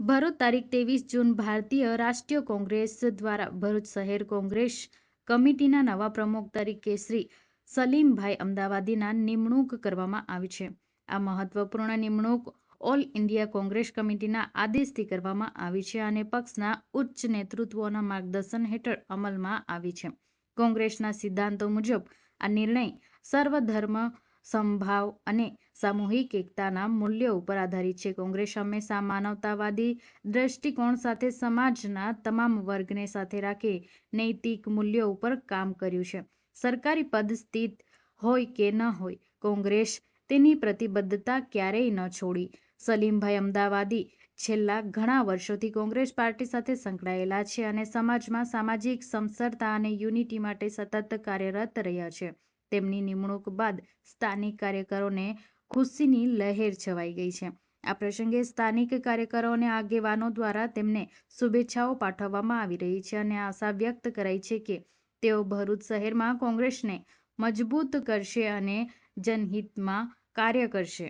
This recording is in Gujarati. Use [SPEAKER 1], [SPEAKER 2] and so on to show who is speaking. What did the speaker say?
[SPEAKER 1] ભરૂચ તારીખ ત્રેવીસ જૂન ભારતીય રાષ્ટ્રીય કોંગ્રેસ દ્વારા ભરૂચ શહેર કોંગ્રેસ કમિટીના નવા પ્રમુખ તરીકે શ્રી સલીમભાઈ અમદાવાદીના નિમણૂક કરવામાં આવી છે. આ મહત્વપૂર્ણ નિમણૂક ઓલ ઇન્ડિયા કોંગ્રેસ કમિટીના આદેશથી કરવામાં આવી છે અને પક્ષના ઉચ્ચ નેતૃત્વના માર્ગદર્શન હેઠળ અમલમાં આવી છે. કોંગ્રેસના સિદ્ધાંતો મુજબ આ નિર્ણય સર્વધર્મ સમભાવ અને સામૂહિક એકતાના મૂલ્યો ઉપર આધારિત છે. કોંગ્રેસ હંમેશા માનવતાવાદી દ્રષ્ટિકોણ સાથે સમાજના તમામ વર્ગને સાથે રાખી નૈતિક મૂલ્યો ઉપર કામ કર્યું છે. સરકારી પદ સ્થિત હોય કે ન હોય, કોંગ્રેસ તેની પ્રતિબદ્ધતા ક્યારેય ન છોડી. સલીમભાઈ અમદાવાદી છેલ્લા ઘણા વર્ષોથી કોંગ્રેસ પાર્ટી સાથે સંકળાયેલા છે અને સમાજમાં સામાજિક સમસરતા અને યુનિટી માટે સતત કાર્યરત રહ્યા છે. તેમની નિમણૂક બાદ સ્થાનિક કાર્યકરોને ખુશીની લહેર છવાઈ ગઈ છે. આ પ્રસંગે સ્થાનિક કાર્યકરો અને આગેવાનો દ્વારા તેમને શુભેચ્છાઓ પાઠવવામાં આવી રહી છે અને આશા વ્યક્ત કરાઈ છે કે તેઓ ભરૂચ શહેરમાં કોંગ્રેસને મજબૂત કરશે અને જનહિતમાં કાર્ય કરશે.